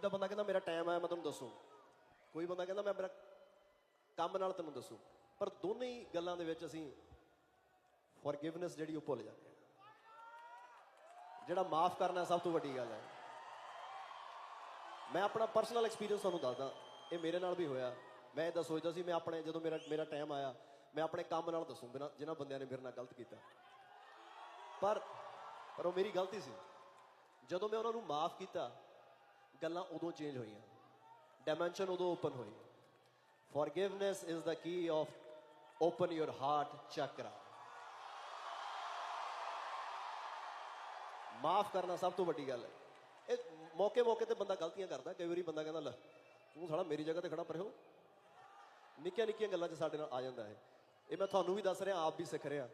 ਕੋਈ ਤਾਂ ਬੰਦਾ ਕਹਿੰਦਾ ਮੇਰਾ ਟਾਈਮ ਆਇਆ, ਮੈਂ ਤੁਹਾਨੂੰ ਦੱਸੂ। ਕੋਈ ਬੰਦਾ ਕਹਿੰਦਾ ਮੈਂ ਮੇਰਾ ਕੰਮ ਨਾਲ ਤੈਨੂੰ ਦੱਸੂ। ਪਰ ਦੋਨੇ ਹੀ ਗੱਲਾਂ ਦੇ ਵਿੱਚ ਅਸੀਂ ਫੋਰਗਿਵਨੈਸ ਜਿਹੜੀ ਉਹ ਭੁੱਲ ਜਾਂਦੇ ਹਾਂ। ਜਿਹੜਾ ਮਾਫ ਕਰਨਾ ਸਭ ਤੋਂ ਵੱਡੀ ਗੱਲ ਹੈ। ਮੈਂ ਆਪਣਾ ਪਰਸਨਲ ਐਕਸਪੀਰੀਅੰਸ ਤੁਹਾਨੂੰ ਦੱਸਦਾ। ਇਹ ਮੇਰੇ ਨਾਲ ਵੀ ਹੋਇਆ। ਮੈਂ ਇਹਦਾ ਸੋਚਦਾ ਸੀ, ਮੈਂ ਆਪਣੇ ਜਦੋਂ ਮੇਰਾ ਮੇਰਾ ਟਾਈਮ ਆਇਆ, ਮੈਂ ਆਪਣੇ ਕੰਮ ਨਾਲ ਦੱਸੂ, ਬਿਨਾਂ, ਜਿਨ੍ਹਾਂ ਬੰਦਿਆਂ ਨੇ ਮੇਰੇ ਨਾਲ ਗਲਤ ਕੀਤਾ। ਪਰ ਪਰ ਉਹ ਮੇਰੀ ਗਲਤੀ ਸੀ। ਜਦੋਂ ਮੈਂ ਉਹਨਾਂ ਨੂੰ ਮਾਫ ਕੀਤਾ ਗੱਲਾਂ ਉਦੋਂ ਚੇਂਜ ਹੋਈਆਂ। ਡਾਈਮੈਂਸ਼ਨ ਉਦੋਂ ਓਪਨ ਹੋਈ। Forgiveness is the key of open your heart chakra ਮਾਫ ਕਰਨਾ ਸਭ ਤੋਂ ਵੱਡੀ ਗੱਲ ਹੈ। ਇਹ ਮੌਕੇ ਮੌਕੇ ਤੇ ਬੰਦਾ ਗਲਤੀਆਂ ਕਰਦਾ, ਕਈ ਵਾਰੀ ਬੰਦਾ ਕਹਿੰਦਾ, ਲੈ, ਤੂੰ ਸਾਲਾ ਮੇਰੀ ਜਗ੍ਹਾ ਤੇ ਖੜਾ ਪਰ ਨਿੱਕੀਆਂ ਨਿੱਕੀਆਂ ਗੱਲਾਂ 'ਚ ਸਾਡੇ ਨਾਲ ਆ ਜਾਂਦਾ ਹੈ ਇਹ ਮੈਂ ਤੁਹਾਨੂੰ ਵੀ ਦੱਸ ਰਿਹਾ, ਆਪ ਵੀ ਸਿੱਖ ਰਿਹਾ।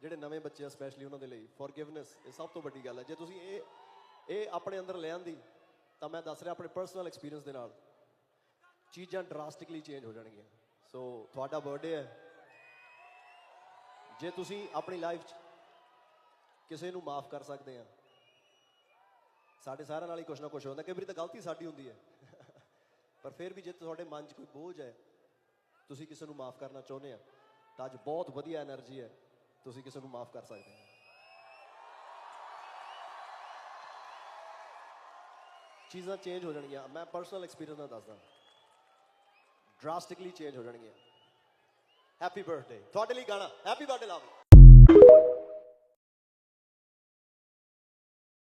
ਜਿਹੜੇ ਨਵੇਂ ਬੱਚੇ ਆ ਸਪੈਸ਼ਲੀ ਉਹਨਾਂ ਦੇ ਲਈ ਫੋਰਗਿਵਨੈਸ ਇਹ ਸਭ ਤੋਂ ਵੱਡੀ ਗੱਲ ਹੈ। ਜੇ ਤੁਸੀਂ ਇਹ ਇਹ ਆਪਣੇ ਅੰਦਰ ਲੈ ਆਂਦੀ ਤਾਂ ਮੈਂ ਦੱਸ ਰਿਹਾ ਆਪਣੇ ਪਰਸਨਲ ਐਕਸਪੀਰੀਅੰਸ ਦੇ ਨਾਲ। ਚੀਜ਼ਾਂ ਡਰਾਸਟਿਕਲੀ ਚੇਂਜ ਹੋ ਜਾਣਗੀਆਂ। ਸੋ ਤੁਹਾਡਾ ਬਰਥਡੇ ਹੈ। ਜੇ ਤੁਸੀਂ ਆਪਣੀ ਲਾਈਫ 'ਚ ਕਿਸੇ ਨੂੰ ਮਾਫ ਕਰ ਸਕਦੇ ਆ, ਸਾਡੇ ਸਾਰਿਆਂ ਨਾਲ ਹੀ ਕੁਛ ਨਾ ਕੁਛ ਹੁੰਦਾ। ਕਈ ਵਾਰੀ ਤਾਂ ਗਲਤੀ ਸਾਡੀ ਹੁੰਦੀ ਹੈ। ਪਰ ਫਿਰ ਵੀ ਜੇ ਤੁਹਾਡੇ ਮਨ 'ਚ ਕੋਈ ਬੋਝ ਹੈ, ਤੁਸੀਂ ਕਿਸੇ ਨੂੰ ਮਾਫ ਕਰਨਾ ਚਾਹੁੰਦੇ ਆ, ਤਾਂ ਅੱਜ ਬਹੁਤ ਵਧੀਆ એનર્ਜੀ ਹੈ। ਤੁਸੀਂ ਕਿਸੇ ਨੂੰ ਮਾਫ ਕਰ ਸਕਦੇ ਹੋ ਚੀਜ਼ਾਂ ਚੇਂਜ ਹੋ ਜਾਣਗੀਆਂ। ਮੈਂ ਪਰਸਨਲ ਐਕਸਪੀਰੀਅੰਸ ਨਾਲ ਦੱਸਦਾ। ਡਰਾਸਟਿਕਲੀ ਚੇਂਜ ਹੋ ਜਾਣਗੀਆਂ। ਹੈਪੀ ਬਰਥਡੇ ਤੁਹਾਡੇ ਲਈ ਗਾਣਾ। ਹੈਪੀ ਬਰਥਡੇ ਲਵ